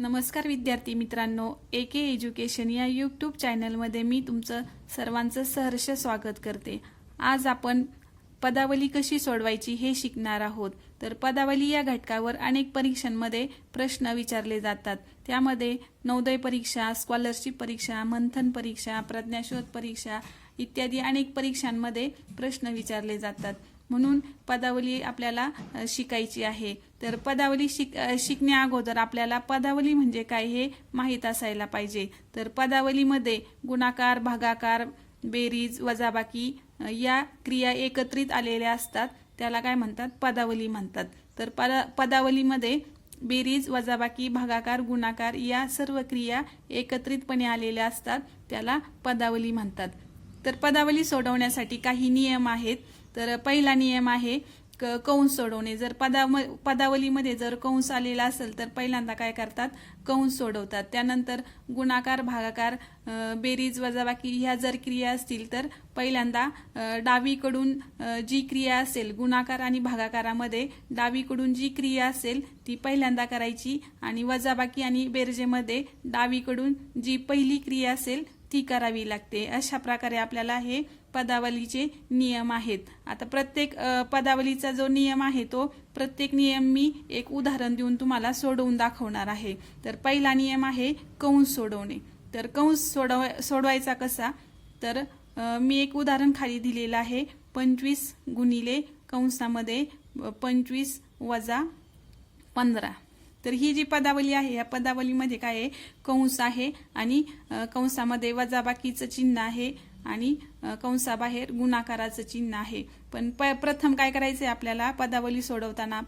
नमस्कार विद्यार्थी मित्रांनो ए के एज्युकेशन या यूट्यूब चॅनलमध्ये मी तुमचं सर्वांचं सहर्ष स्वागत करते. आज आपण पदावली कशी सोडवायची हे शिकणार आहोत. तर पदावली या घटकावर अनेक परीक्षांमध्ये प्रश्न विचारले जातात. त्यामध्ये नवोदय परीक्षा स्कॉलरशिप परीक्षा मंथन परीक्षा प्रज्ञाशोध परीक्षा इत्यादी अनेक परीक्षांमध्ये प्रश्न विचारले जातात. म्हणून पदावली आपल्याला शिकायची आहे. तर पदावली शिक शिकण्या अगोदर आपल्याला पदावली म्हणजे काय हे माहीत असायला पाहिजे. तर पदावलीमध्ये गुणाकार भागाकार बेरीज वजाबाकी या क्रिया एकत्रित आलेल्या असतात. त्याला काय म्हणतात? पदावली म्हणतात. तर पदा पदावलीमध्ये बेरीज वजाबाकी भागाकार गुणाकार या सर्व क्रिया एकत्रितपणे आलेल्या असतात. त्याला पदावली म्हणतात. तर पदावली सोडवण्यासाठी काही नियम आहेत. तर पहिला नियम आहे क कंस सोडवणे. जर पदा पदावलीमध्ये जर कंस आलेला असेल तर पहिल्यांदा काय करतात? कंस सोडवतात. त्यानंतर गुणाकार भागाकार बेरीज वजाबाकी ह्या जर क्रिया असतील तर पहिल्यांदा डावीकडून जी क्रिया असेल गुणाकार आणि भागाकारामध्ये डावीकडून जी क्रिया असेल ती पहिल्यांदा करायची. आणि वजाबाकी आणि बेरजेमध्ये डावीकडून जी पहिली क्रिया असेल ती करावी लागते. अशा प्रकारे आपल्याला हे पदावलीचे नियम आहेत. आता प्रत्येक पदावलीचा जो नियम आहे तो प्रत्येक नियम मी एक उदाहरण देऊन तुम्हाला सोडवून दाखवणार आहे. तर पहिला नियम आहे कंस सोडवणे. तर कंस सोडव सोडवायचा कसा? तर मी एक उदाहरण खाली दिलेलं आहे. पंचवीस गुणिले कंसामध्ये पंचवीस वजा पंधरा. तर ही जी पदावली आहे या पदावलीमध्ये काय आहे? कंस आहे आणि कंसामध्ये वजाबाकीचं चिन्ह आहे आणि कंसाबाहेर गुणाकाराचं चिन्ह आहे. पण प प्रथम काय करायचं आहे आपल्याला? पदावली सोडवताना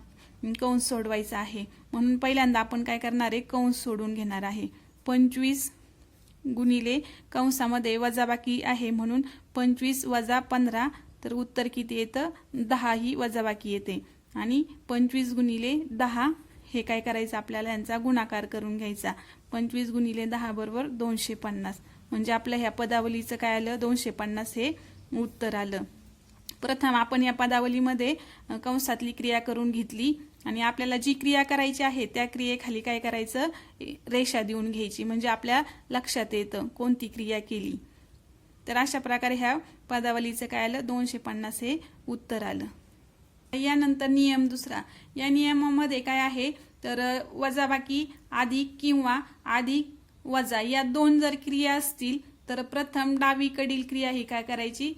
कंस सोडवायचा आहे. म्हणून पहिल्यांदा आपण काय करणार आहे? कंस सोडून घेणार आहे. पंचवीस गुणिले कंसामध्ये वजाबाकी आहे म्हणून पंचवीस वजा पंधरा तर उत्तर किती येतं? दहा ही वजाबाकी येते. आणि पंचवीस गुणिले दहा हे काय करायचं? आपल्याला यांचा गुणाकार करून घ्यायचा. पंचवीस गुणिले दहा बरोबर दोनशे पन्नास. म्हणजे आपल्या ह्या पदावलीचं काय आलं? दोनशे पन्नास हे उत्तर आलं. प्रथम आपण या पदावलीमध्ये कंसातली क्रिया करून घेतली आणि आपल्याला जी क्रिया करायची आहे त्या क्रियेखाली काय करायचं? रेषा देऊन घ्यायची. म्हणजे आपल्या लक्षात येतं कोणती क्रिया केली. तर अशा प्रकारे ह्या पदावलीचं काय आलं? दोनशे पन्नास हे उत्तर आलं. यानंतर नियम दुसरा. या नियमामध्ये काय आहे? तर वजाबाकी अधिक किंवा अधिक वजा. या दोन जर क्रिया असतील तर प्रथम डावीकडील क्रिया ही काय करायची?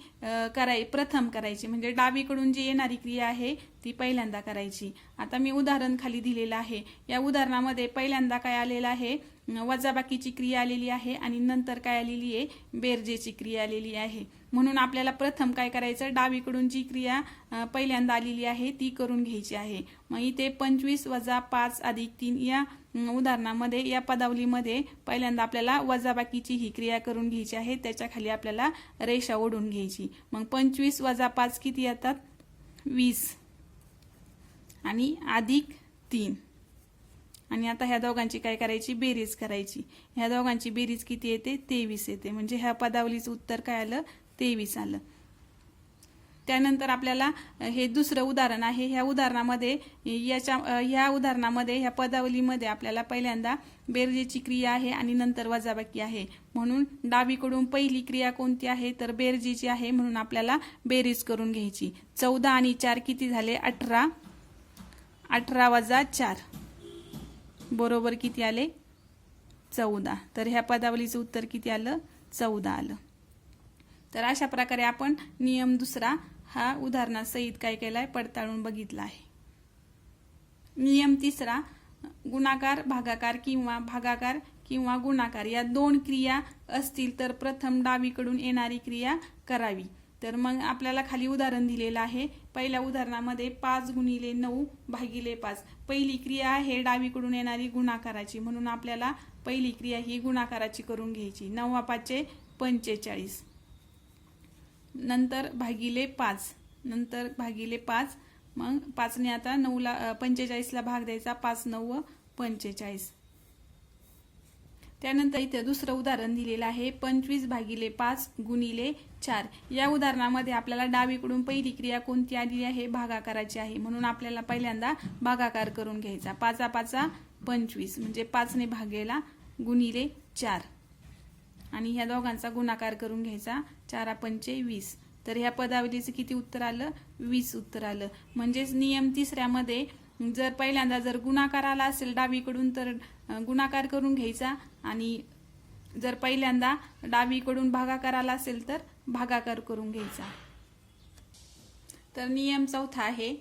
कराय प्रथम करायची. म्हणजे डावीकडून जी येणारी क्रिया आहे ती पहिल्यांदा करायची. आता मी उदाहरण खाली दिलेलं आहे. या उदाहरणामध्ये पहिल्यांदा काय आलेलं आहे? वजाबाकीची क्रिया आलेली आहे आणि नंतर काय आलेली आहे? बेरजेची क्रिया आलेली आहे. म्हणून आपल्याला प्रथम काय करायचं? डावीकडून जी क्रिया पहिल्यांदा आलेली आहे ती करून घ्यायची आहे. मग इथे पंचवीस वजा पाच अधिक तीन या उदाहरणामध्ये या पदावलीमध्ये पहिल्यांदा आपल्याला वजाबाकीची ही क्रिया करून घ्यायची आहे. त्याच्याखाली आपल्याला रेषा ओढून घ्यायची. मग पंचवीस वजा पाच किती येतात? वीस. आणि अधिक तीन. आणि आता ह्या दोघांची काय करायची? बेरीज करायची. ह्या दोघांची बेरीज किती येते? तेवीस येते. म्हणजे ह्या पदावलीचं उत्तर काय आलं? तेवीस आलं. त्यानंतर आपल्याला हे दुसरं उदाहरण आहे. ह्या उदाहरणामध्ये याच्या ह्या उदाहरणामध्ये ह्या पदावलीमध्ये आपल्याला पहिल्यांदा बेरजेची क्रिया आहे आणि नंतर वजाबाकी आहे. म्हणून डावीकडून पहिली क्रिया कोणती आहे? तर बेरजेची आहे. म्हणून आपल्याला बेरीज करून घ्यायची. चौदा आणि चार किती झाले? अठरा. अठरा वजा चार. बरोबर किती आले? चौदा. तर ह्या पदावलीचं उत्तर किती आलं? चौदा आलं. तर अशा प्रकारे आपण नियम दुसरा हा उदाहरणासहित काय केलाय? पडताळून बघितला आहे. नियम तिसरा गुणाकार भागाकार किंवा भागाकार किंवा गुणाकार या दोन क्रिया असतील तर प्रथम डावीकडून येणारी क्रिया करावी. तर मग आपल्याला खाली उदाहरण दिलेलं आहे. पहिल्या उदाहरणामध्ये पाच गुणिले नऊ भागिले पाच. पहिली क्रिया आहे डावीकडून येणारी गुणाकाराची. म्हणून आपल्याला पहिली क्रिया ही गुणाकाराची करून घ्यायची. नवा पाचशे पंचेचाळीस. नंतर भागिले पाच. नंतर भागिले पाच. मग पाचने आता नऊला पंचेचाळीसला भाग द्यायचा. पाच नऊ पंचेचाळीस. त्यानंतर इथे दुसरं उदाहरण दिलेलं आहे. पंचवीस भागिले पाच गुणिले चार. या उदाहरणामध्ये आपल्याला डावीकडून पहिली क्रिया कोणती आली आहे? भागाकाराची आहे. म्हणून आपल्याला पहिल्यांदा भागाकार करून घ्यायचा. पाचा पाचा पंचवीस. म्हणजे पाचने भागेला गुणिले चार. आणि ह्या दोघांचा गुणाकार करून घ्यायचा. चारा पंचे वीस. तर ह्या पदावलीचं किती उत्तर आलं? वीस उत्तर आलं. म्हणजेच नियम तिसऱ्यामध्ये जर पहिल्यांदा जर गुणाकार आला असेल डावीकडून तर गुणाकार करून घ्यायचा. आणि जर पहिल्यांदा डावीकडून भागाकार आला असेल तर भागाकार करून घ्यायचा. तर नियम चौथा आहे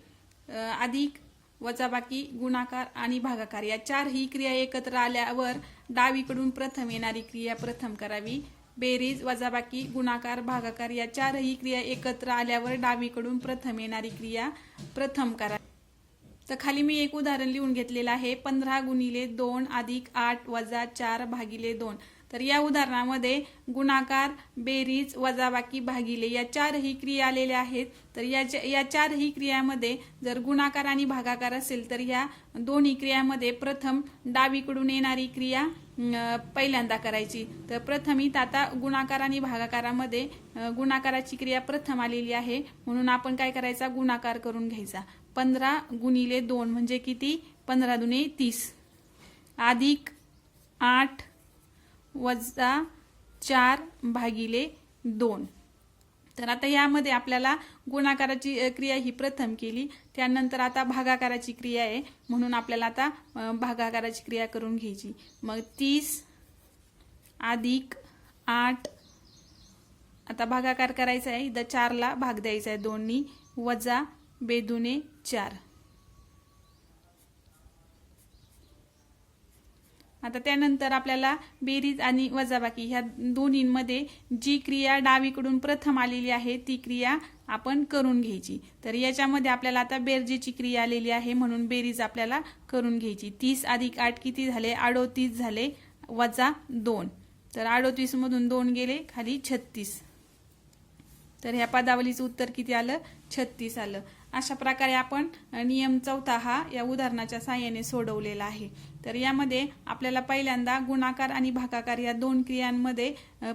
अधिक वजाबाकी गुणाकार आणि भागाकार. या चार ही क्रिया एकत्र आल्यावर डावीकडून प्रथम येणारी क्रिया प्रथम करावी. बेरीज वजाबाकी गुणाकार भागाकार या चारही क्रिया एकत्र आल्यावर डावीकडून प्रथम येणारी क्रिया प्रथम करावी तर खाली मी एक उदाहरण लिहून घेतलेलं आहे. पंधरा गुणिले दोन अधिक आठ वजा चार भागिले दोन. तर या उदाहरणामध्ये गुणाकार बेरीज वजाबाकी भागिले या चारही क्रिया आलेल्या आहेत. तर या या चारही क्रियामध्ये जर गुणाकार आणि भागाकार असेल तर या दोन्ही क्रियामध्ये प्रथम डावीकडून येणारी क्रिया पहिल्यांदा करायची. तर प्रथम इथं आता गुणाकार आणि भागाकारामध्ये गुणाकाराची क्रिया प्रथम आलेली आहे. म्हणून आपण काय करायचा? गुणाकार करून घ्यायचा. पंधरा गुणिले दोन म्हणजे किती? पंधरा दुने तीस. अधिक आठ वजा चार भागिले दोन. तर आता यामध्ये आपल्याला गुणाकाराची क्रिया ही प्रथम केली. त्यानंतर आता भागाकाराची क्रिया आहे. म्हणून आपल्याला आता भागाकाराची क्रिया करून घ्यायची. मग तीस अधिक आठ आता भागाकार करायचा आहे. इथं चारला भाग द्यायचा आहे दोन्ही. वजा बेदुने चार. आता त्यानंतर आपल्याला बेरीज आणि वजाबाकी ह्या दोन्हींमध्ये जी क्रिया डावीकडून प्रथम आलेली आहे ती क्रिया आपण करून घ्यायची. तर याच्यामध्ये आपल्याला आता बेरजेची क्रिया आलेली आहे म्हणून बेरीज आपल्याला करून घ्यायची. तीस अधिक आठ किती झाले? अडोतीस झाले. वजा दोन. तर अडोतीस मधून दोन गेले खाली छत्तीस. तर ह्या पदावलीचं उत्तर किती आलं? छत्तीस आलं. अशा प्रकारे आपण नियम चौथा हा या उदाहरणाच्या साहाय्याने सोडवलेला आहे. तर यामध्ये आपल्याला पहिल्यांदा गुणाकार आणि भागाकार या दोन क्रियांमध्ये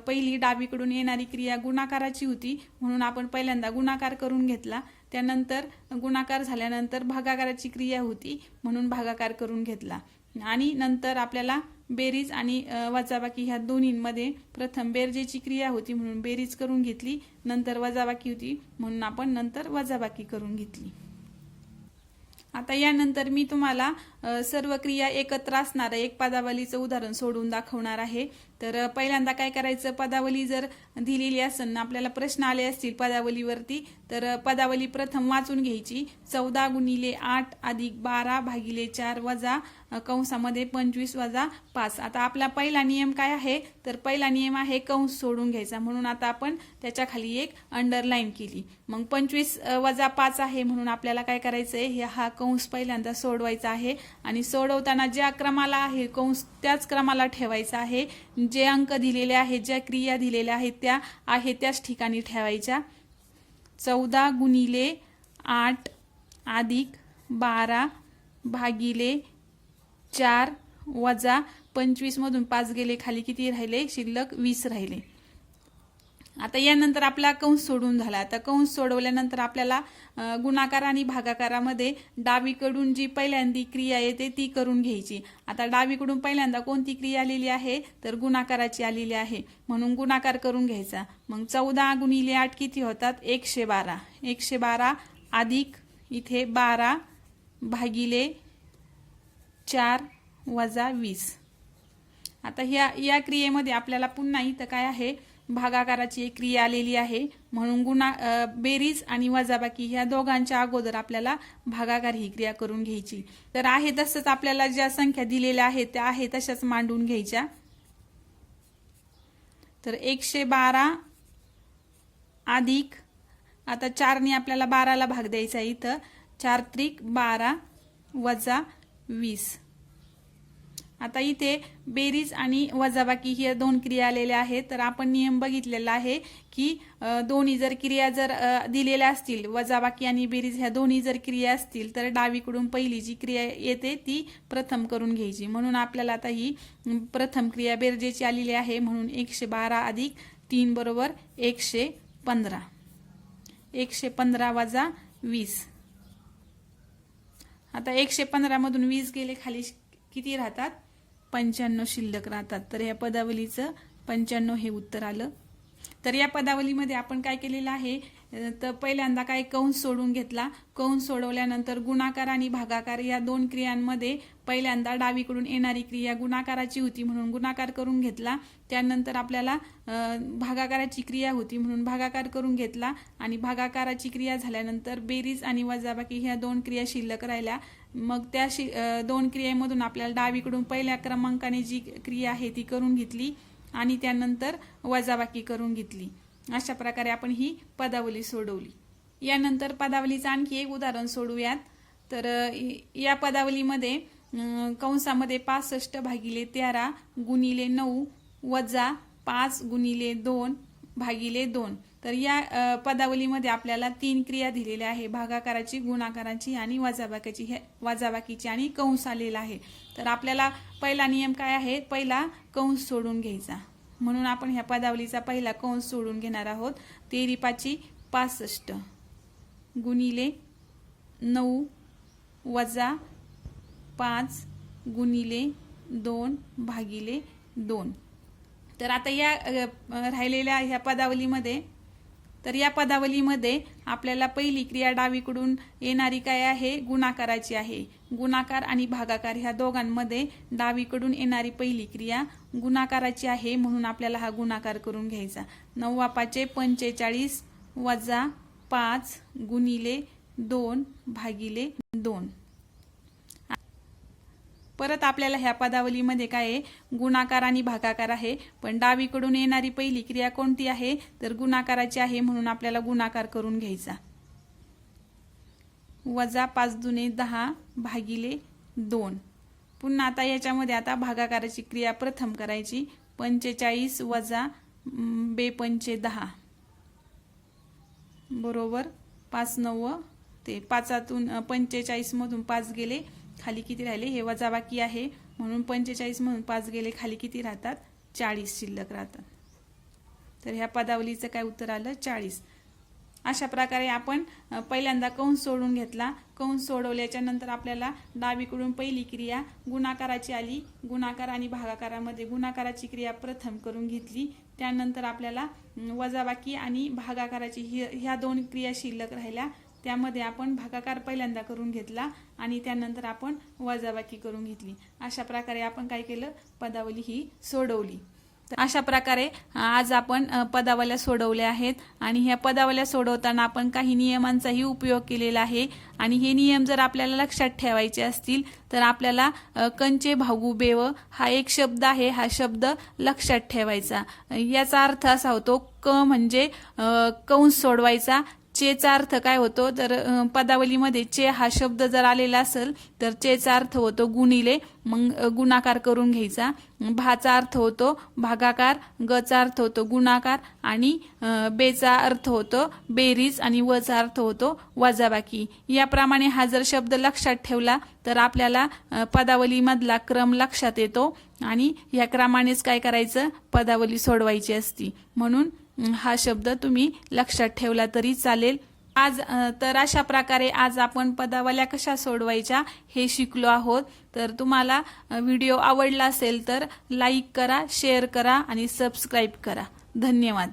पहिली डावीकडून येणारी क्रिया गुणाकाराची होती म्हणून आपण पहिल्यांदा गुणाकार करून घेतला. त्यानंतर गुणाकार झाल्यानंतर भागाकाराची क्रिया होती म्हणून भागाकार करून घेतला. आणि नंतर आपल्याला बेरीज आणि वजाबाकी ह्या दोन्हींमध्ये प्रथम बेरजेची क्रिया होती म्हणून बेरीज करून घेतली नंतर वजाबाकी होती म्हणून आपण नंतर वजाबाकी करून घेतली. आता यानंतर मी तुम्हाला सर्व क्रिया एकत्र असणारं एक पदावलीचं उदाहरण सोडून दाखवणार आहे. तर पहिल्यांदा काय करायचं? पदावली जर दिलेली असेल ना आपल्याला प्रश्न आले असतील पदावलीवरती तर पदावली प्रथम वाचून घ्यायची. चौदा गुणिले आठ अधिक बारा भागिले चार वजा कंसामध्ये पंचवीस वजा पाच. आता आपला पहिला नियम काय आहे? तर पहिला नियम आहे कंस सोडून घ्यायचा. म्हणून आता आपण त्याच्याखाली एक अंडरलाईन केली. मग पंचवीस वजा पाच आहे. म्हणून आपल्याला काय करायचंय? हे हा कंस पहिल्यांदा सोडवायचा आहे. आणि सोडवताना ज्या क्रमाला आहे कंस त्याच क्रमाला ठेवायचा आहे. जे अंक दिलेले आहेत ज्या क्रिया दिलेल्या आहेत त्या आहे त्याच ठिकाणी ठेवायच्या. चौदा गुणिले आठ अधिक बारा भागिले चार वजा पंचवीसमधून पाच गेले खाली किती राहिले? शिल्लक वीस राहिले. आता यानंतर आपला कंस सोडून झाला. आता कंस सोडवल्यानंतर आपल्याला गुणाकार आणि भागाकारामध्ये डावीकडून जी पहिल्यांदी क्रिया येते ती करून घ्यायची. आता डावीकडून पहिल्यांदा कोणती क्रिया आलेली आहे? तर गुणाकाराची आलेली आहे. म्हणून गुणाकार करून घ्यायचा. मग चौदा गुणिले आठ किती होतात? एकशे बारा. एकशे बारा अधिक इथे बारा भागिले चार वजा वीस. आता ह्या या क्रियेमध्ये आपल्याला पुन्हा इथं काय आहे? भागाकाराची एक क्रिया आलेली आहे. म्हणून गुणा बेरीज आणि वजाबाकी ह्या दोघांच्या अगोदर आपल्याला भागाकार ही क्रिया करून घ्यायची. तर आहे तसंच आपल्याला ज्या संख्या दिलेल्या आहेत त्या आहे तशाच मांडून घ्यायच्या. तर एकशे बारा अधिक आता चारने आपल्याला बाराला भाग द्यायचा इथं. चार त्रिक बारा वजा वीस. आता इथे बेरीज आणि वजाबाकी ह्या दोन क्रिया आलेल्या आहेत. तर आपण नियम बघितलेला आहे की दोन्ही जर क्रिया जर दिलेल्या असतील वजाबाकी आणि बेरीज ह्या दोन्ही जर क्रिया असतील तर डावीकडून पहिली जी क्रिया येते ती प्रथम करून घ्यायची. म्हणून आपल्याला आता ही प्रथम क्रिया बेरजेची आलेली आहे. म्हणून एकशे बारा अधिक तीन बरोबर एकशे पंधरा. एकशे पंधरा वजा वीस. आता एकशे पंधरामधून वीस गेले खाली किती राहतात? पंच्याण्णव शिल्लक राहतात. तर या पदावलीचं पंच्याण्णव हे उत्तर आलं. तर या पदावलीमध्ये आपण काय केलेलं आहे? तर पहिल्यांदा काय कंस सोडून घेतला. कंस सोडवल्यानंतर गुणाकार आणि भागाकार या दोन क्रियांमध्ये पहिल्यांदा डावीकडून येणारी क्रिया गुणाकाराची होती म्हणून गुणाकार करून घेतला. त्यानंतर आपल्याला भागाकाराची क्रिया होती म्हणून भागाकार करून घेतला आणि भागाकाराची क्रिया झाल्यानंतर बेरीज आणि वजाबाकी ह्या दोन क्रिया शिल्लक राहिल्या. मग त्या शि दोन क्रियेमधून आपल्याला डावीकडून पहिल्या क्रमांकाने जी क्रिया आहे ती करून घेतली आणि त्यानंतर वजाबाकी करून घेतली. अशा प्रकारे आपण ही पदावली सोडवली. यानंतर पदावलीचं आणखी एक उदाहरण सोडूयात तर या पदावलीमध्ये कंसामध्ये पासष्ट भागिले तेरा गुणिले नऊ वजा पाच गुणिले दोन भागिले दोन. तर या पदावलीमध्ये आपल्याला तीन क्रिया दिलेल्या आहे. भागाकाराची गुणाकाराची आणि वजाबाकीची. हे वजाबाकीची आणि कंस आलेला आहे. तर आपल्याला पहिला नियम काय आहे? पहिला कंस सोडून घ्यायचा. म्हणून आपण ह्या पदावलीचा पहिला कंस सोडून घेणार आहोत. तेरी पाची पासष्ट. गुणिले नऊ वजा पाच गुणिले दोन भागिले दोन. तर आता या राहिलेल्या ह्या पदावलीमध्ये तर या पदावलीमध्ये आपल्याला पहिली क्रिया डावीकडून येणारी काय आहे? गुणाकाराची आहे. गुणाकार आणि भागाकार ह्या दोघांमध्ये डावीकडून येणारी पहिली क्रिया गुणाकाराची आहे म्हणून आपल्याला हा गुणाकार करून घ्यायचा. नववा पाचे पंचेचाळीस वजा पाच गुणिले दोन भागिले दोन. परत आपल्याला ह्या पदावलीमध्ये काय आहे? गुणाकार आणि भागाकार आहे. पण डावीकडून येणारी पहिली क्रिया कोणती आहे? तर गुणाकाराची आहे म्हणून आपल्याला गुणाकार करून घ्यायचा. वजा पाच दुने दहा भागिले दोन. पुन्हा आता याच्यामध्ये आता भागाकाराची क्रिया प्रथम करायची. पंचेचाळीस वजा बेपंचे दहा. बरोबर? पाच नव्व ते पाचातून पंचेचाळीसमधून पाच गेले. खाली किती राहिले? हे वजाबाकी आहे. म्हणून पंचेचाळीस म्हणून पाच गेले खाली किती राहतात? चाळीस शिल्लक राहतात. तर ह्या पदावलीचं काय उत्तर आलं? चाळीस. अशा प्रकारे आपण पहिल्यांदा कंस सोडून घेतला? कंस सोडवल्याच्या नंतर आपल्याला डावीकडून पहिली क्रिया गुणाकाराची आली. गुणाकार आणि भागाकारामध्ये गुणाकाराची क्रिया प्रथम करून घेतली. त्यानंतर आपल्याला वजाबाकी आणि भागाकाराची ही ह्या दोन क्रिया शिल्लक राहिल्या. त्यामध्ये आपण भागाकार पहिल्यांदा करून घेतला आणि त्यानंतर आपण वजाबाकी करून घेतली. अशा प्रकारे आपण काय केलं? पदावली ही सोडवली. अशा प्रकारे आज आपण पदावल्या सोडवल्या आहेत आणि ह्या पदावल्या सोडवताना आपण काही नियमांचाही उपयोग केलेला आहे. आणि हे नियम जर आपल्याला लक्षात ठेवायचे असतील तर आपल्याला कंचे भागू बेव हा एक शब्द आहे. हा शब्द लक्षात ठेवायचा. याचा अर्थ असा होतो क म्हणजे कंस सोडवायचा. चेचा अर्थ काय होतो? तर पदावलीमध्ये चे हा शब्द जर आलेला असेल तर चेचा अर्थ होतो गुणिले. मग गुणाकार करून घ्यायचा. भाचा अर्थ होतो भागाकार गचा अर्थ होतो गुणाकार आणि बेचा अर्थ होतो बेरीज आणि वचा अर्थ होतो वजाबाकी. याप्रमाणे हा जर शब्द लक्षात ठेवला तर आपल्याला पदावलीमधला क्रम लक्षात येतो आणि या क्रमानेच काय करायचं? पदावली सोडवायची असती. म्हणून हा शब्द तुम्ही लक्षात ठेवला तरी चालेल. आज तर अशा प्रकारे आज आपण पदावल्या कशा सोडवायच्या हे शिकलो आहोत. तर तुम्हाला व्हिडिओ आवडला असेल तर लाईक करा शेअर करा आणि सबस्क्राईब करा. धन्यवाद.